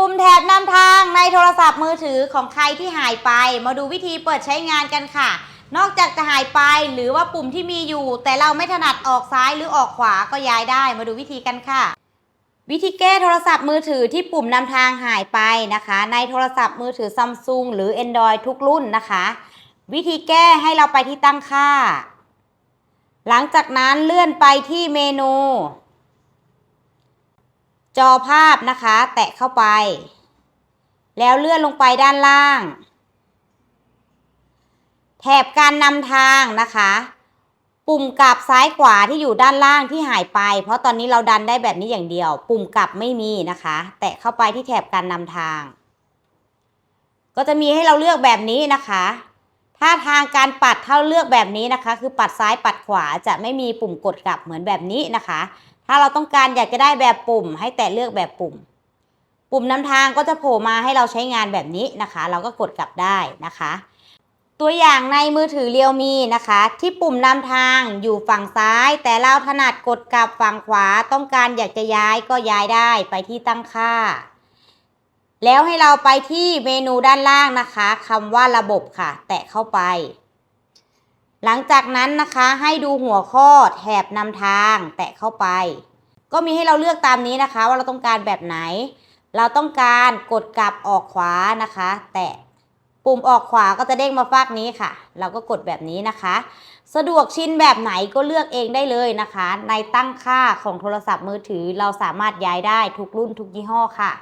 ปุ่มแถบนำทางในโทรศัพท์มือถือของใครที่หายไป มาดูวิธีเปิดใช้งานกันค่ะ นอกจากจะหายไปหรือว่าปุ่มที่มีอยู่ แต่เราไม่ถนัดออกซ้ายหรือออกขวาก็ย้ายได้มาดูวิธีกันค่ะ วิธีแก้โทรศัพท์มือถือที่ปุ่มนำทางหายไปนะคะ ในโทรศัพท์มือถือซัมซุงหรือ Android ทุกรุ่นนะคะ วิธีแก้ให้เราไปที่ตั้งค่า หลังจากนั้นเลื่อนไปที่เมนู จอภาพนะคะ แตะเข้าไป แล้วเลื่อนลงไปด้านล่าง แถบการนำทางนะคะ ปุ่มกลับซ้ายขวาที่อยู่ด้านล่างที่หายไป เพราะตอนนี้เราดันได้แบบนี้อย่างเดียว ปุ่มกลับไม่มีนะคะ แตะเข้าไปที่แถบการนำทาง ก็จะมีให้เราเลือกแบบนี้นะคะถ้าทางการปัดเท่าเลือกแบบนี้นะคะ คือปัดซ้ายปัดขวาจะไม่มีปุ่มกดกลับเหมือนแบบนี้นะคะ ถ้าเราต้องการอยากจะได้แบบปุ่ม ให้แตะเลือกแบบปุ่ม ปุ่มนำทางก็จะโผล่มาให้เราใช้งานแบบนี้นะคะ เราก็กดกลับได้นะคะ ตัวอย่างในมือถือเรียวมีนะคะ ที่ปุ่มนำทางอยู่ฝั่งซ้าย แต่เราถนัดกดกลับฝั่งขวา ต้องการอยากจะย้ายก็ย้ายได้ไปที่ตั้งค่า แล้วให้เราไปที่เมนูด้านล่างนะคะคำว่าระบบค่ะ แตะเข้าไป หลังจากนั้นนะคะให้ดูหัวข้อแถบนำทางแตะเข้าไป ก็มีให้เราเลือกตามนี้นะคะ ว่าเราต้องการแบบไหน เราต้องการกดกลับออกขวานะคะ แตะปุ่มออกขวาก็จะเด้งมาฟากนี้ค่ะ เราก็กดแบบนี้นะคะ สะดวกชินแบบไหนก็เลือกเองได้เลยนะคะ ในตั้งค่าของโทรศัพท์มือถือเราสามารถย้ายได้ทุกรุ่นทุกยี่ห้อค่ะ